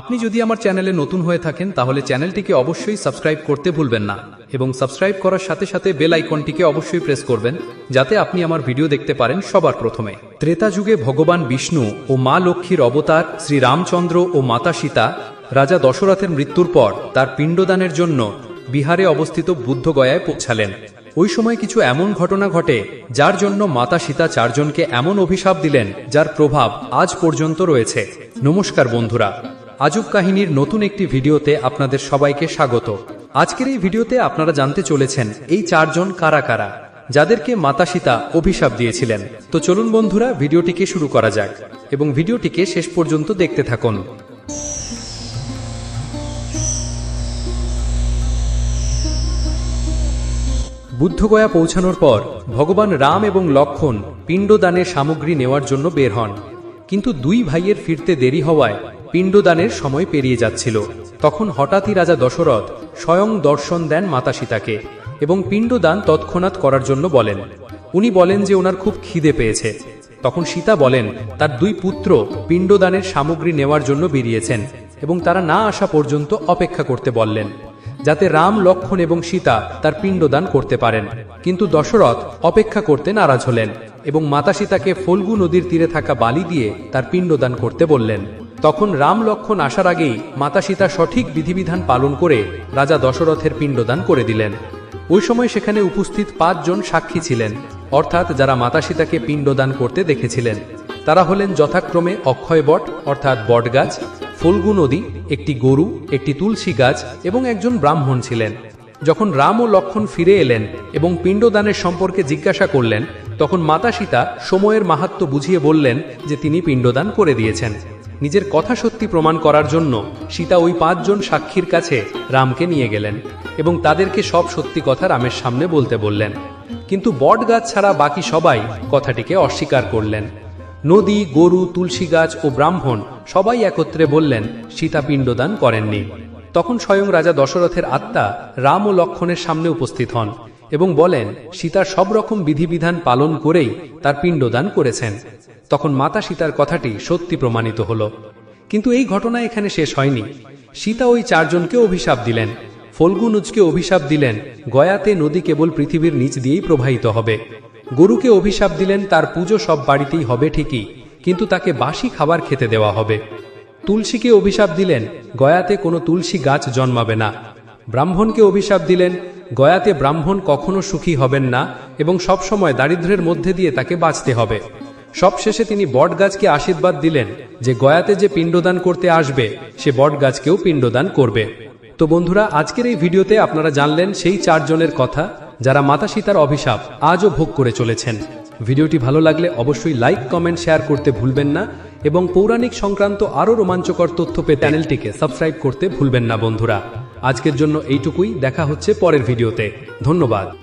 আপনি যদি আমার চ্যানেলে নতুন হয়ে থাকেন, তাহলে চ্যানেলটিকে অবশ্যই সাবস্ক্রাইব করতে ভুলবেন না এবং সাবস্ক্রাইব করার সাথে সাথে বেল আইকনটিকে অবশ্যই প্রেস করবেন, যাতে আপনি আমার ভিডিও দেখতে পারেন সবার প্রথমে। ত্রেতা যুগে ভগবান বিষ্ণু ও মা লক্ষ্মীর অবতার শ্রী রামচন্দ্র ও মাতা সীতা, রাজা দশরথের মৃত্যুর পর তার পিণ্ডদানের জন্য বিহারে অবস্থিত বুদ্ধগয়ায় পৌঁছালেন। ওই সময় কিছু এমন ঘটনা ঘটে, যার জন্য মাতা সীতা চারজনকে এমন অভিশাপ দিলেন, যার প্রভাব আজ পর্যন্ত রয়েছে। নমস্কার বন্ধুরা। আজব কাহিনীর নতুন একটি ভিডিওতে আপনাদের সবাইকে স্বাগত। আজকের এই ভিডিওতে আপনারা জানতে চলেছেন, এই চারজন কারা কারা, যাদেরকে মাতা সীতা অভিশাপ দিয়েছিলেন। তো চলুন বন্ধুরা, ভিডিওটিকে শুরু করা যাক এবং ভিডিওটিকে শেষ পর্যন্ত দেখতে থাকুন। বুদ্ধগয়া পৌঁছানোর পর, ভগবান রাম এবং লক্ষণ পিণ্ডদানের সামগ্রী নেওয়ার জন্য বের হন। কিন্তু দুই ভাইয়ের ফিরতে দেরি হওয়ায় পিণ্ডদানের সময় পেরিয়ে যাচ্ছিল। তখন হঠাৎই রাজা দশরথ স্বয়ং দর্শন দেন মাতা সীতাকে এবং পিণ্ডদান তৎক্ষণাৎ করার জন্য বলেন। উনি বলেন যে ওনার খুব খিদে পেয়েছে। তখন সীতা বলেন, তার দুই পুত্র পিণ্ডদানের সামগ্রী নেওয়ার জন্য বেরিয়েছেন এবং তারা না আসা পর্যন্ত অপেক্ষা করতে বললেন, যাতে রাম, লক্ষণ এবং সীতা তার পিণ্ডদান করতে পারেন। কিন্তু দশরথ অপেক্ষা করতে নারাজ হলেন এবং মাতা সীতাকে ফল্গু নদীর তীরে থাকা বালি দিয়ে তার পিণ্ডদান করতে বললেন। তখন রাম লক্ষণ আসার আগেই মাতা সীতা সঠিক বিধিবিধান পালন করে রাজা দশরথের পিণ্ডদান করে দিলেন। ওই সময় সেখানে উপস্থিত পাঁচজন সাক্ষী ছিলেন, অর্থাৎ যারা মাতা সীতাকে পিণ্ডদান করতে দেখেছিলেন। তারা হলেন যথাক্রমে অক্ষয় বট, অর্থাৎ বটগাছ, ফল্গু নদী, একটি গরু, একটি তুলসী গাছ এবং একজন ব্রাহ্মণ ছিলেন। যখন রাম ও লক্ষণ ফিরে এলেন এবং পিণ্ডদানের সম্পর্কে জিজ্ঞাসা করলেন, তখন মাতা সীতা সময়ের মাহাত্ম বুঝিয়ে বললেন যে তিনি পিণ্ডদান করে দিয়েছেন। নিজের কথা সত্যি প্রমাণ করার জন্য সীতা ওই পাঁচজন সাক্ষীর কাছে রামকে নিয়ে গেলেন এবং তাদেরকে সব সত্যি কথা রামের সামনে বলতে বললেন। কিন্তু বট গাছ ছাড়া বাকি সবাই কথাটিকে অস্বীকার করলেন। নদী, গরু, তুলসী গাছ ও ব্রাহ্মণ সবাই একত্রে বললেন, সীতা পিণ্ডদান করেননি। তখন স্বয়ং রাজা দশরথের আত্মা রাম ও লক্ষণের সামনে উপস্থিত হন। এবং বলেন সীতার সব রকম বিধিবিধান পালন করেই তার পিণ্ডদান করেছেন। তখন মাতা সীতার কথাটি সত্যি প্রমাণিত হল। কিন্তু এই ঘটনা এখানে শেষ হয়নি। সীতা ওই চারজনকে অভিশাপ দিলেন। ফলগুনুজকে অভিশাপ দিলেন। গয়াতে নদী কেবল পৃথিবীর নিচ দিয়েই প্রবাহিত হবে। গরুকে অভিশাপ দিলেন, তার পুজো সব বাড়িতেই হবে ঠিকই, কিন্তু তাকে বাসি খাবার খেতে দেওয়া হবে। তুলসীকে অভিশাপ দিলেন। গয়াতে কোনো তুলসী গাছ জন্মাবে না। ব্রাহ্মণকে অভিশাপ দিলেন, গয়াতে ব্রাহ্মণ কখনো সুখী হবেন না এবং সবসময় দারিদ্র্যের মধ্যে দিয়ে তাকে বাঁচতে হবে। সবশেষে তিনি বটগাছকে আশীর্বাদ দিলেন যে গয়াতে যে পিণ্ডদান করতে আসবে, সে বটগাছকেও পিণ্ডদান করবে। তো বন্ধুরা, আজকের এই ভিডিওতে আপনারা জানলেন সেই চারজনের কথা যারা মাতা সীতার অভিশাপ আজও ভোগ করে চলেছেন। ভিডিওটি ভালো লাগলে অবশ্যই লাইক, কমেন্ট, শেয়ার করতে ভুলবেন না এবং পৌরাণিক সংক্রান্ত আরও রোমাঞ্চকর তথ্য পেতে চ্যানেলটিকে সাবস্ক্রাইব করতে ভুলবেন না বন্ধুরা। আজকের জন্য এইটুকুই। দেখা হচ্ছে পরের ভিডিওতে। ধন্যবাদ।